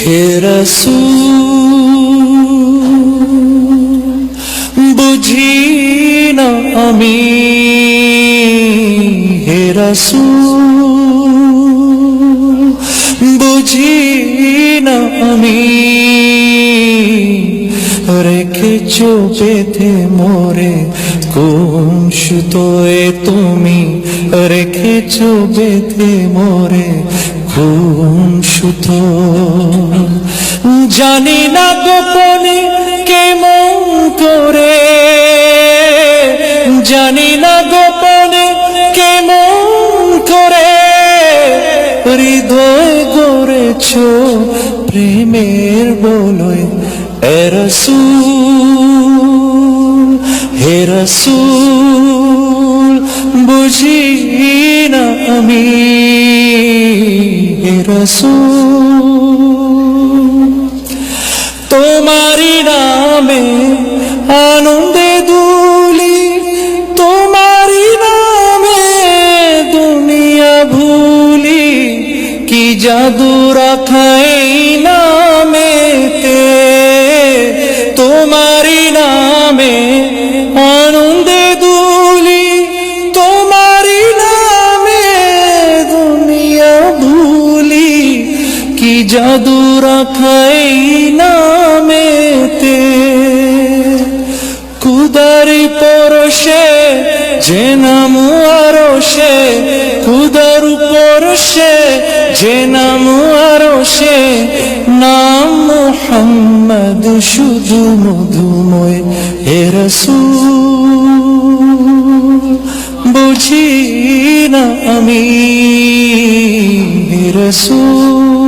হে রসূল, বুঝি না আমি, হে রসূল, বুঝি না আমি, রেখেছ বেঁধে মোরে কোন সুতোয় তুমি, রেখেছ বেঁধে মোরে কোন সুতো জানি না গোপনে কেমন করে। জানি না গোপনে কেমন করে। হৃদয় গড়েছ প্রেমের বলয়। এরসুল হে রসুল, বুঝি না আমি। তোমারি নামে আনন্দে দুলি তোমারি নামে দুনিয়া ভুলি কি জাদু রাখাই জাদু রাখাই নামেতে কুদারি পরশে, যে নাম আরও সে কুদার পরশে, যে নাম আরও সে নাম মোহাম্মদ শুধু মধুময়, হে রসূল। বুঝি না আমি রসূল।